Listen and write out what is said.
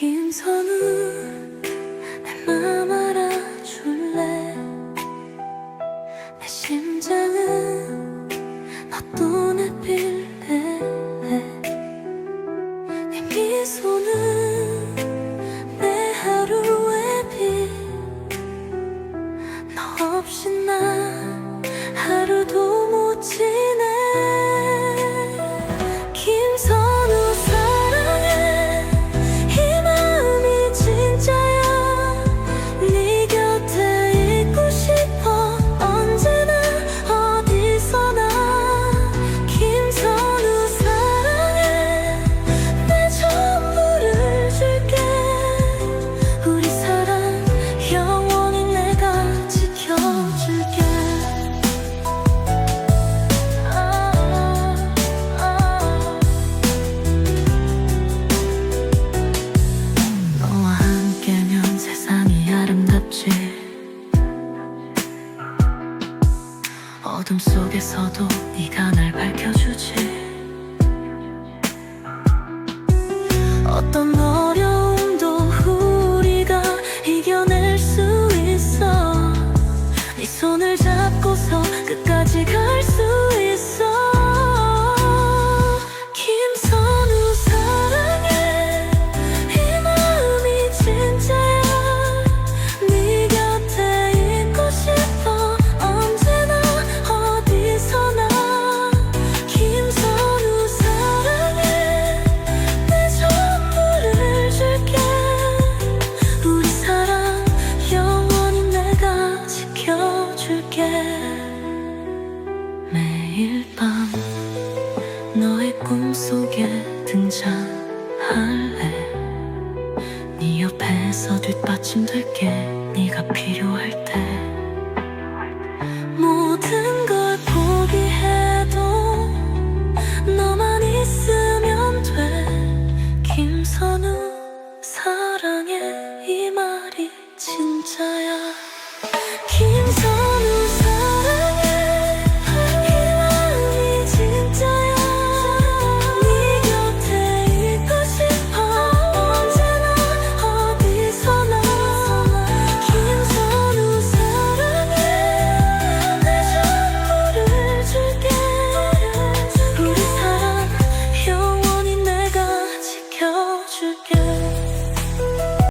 김선우 내맘 알아줄래 내 심장은 너 눈에 빌래 네 미소는 너 없이 난 하루도 못 지내 어둠 속에서도 네가 날 밝혀주지 줄게. 매일 밤 너의 꿈속에 등장할래. 네 옆에서 뒷받침 될게. 네가 필요할 때. 모든 걸 포기해도 너만 있으면 돼. 김선우 사랑해. 이 말이 진짜야. 김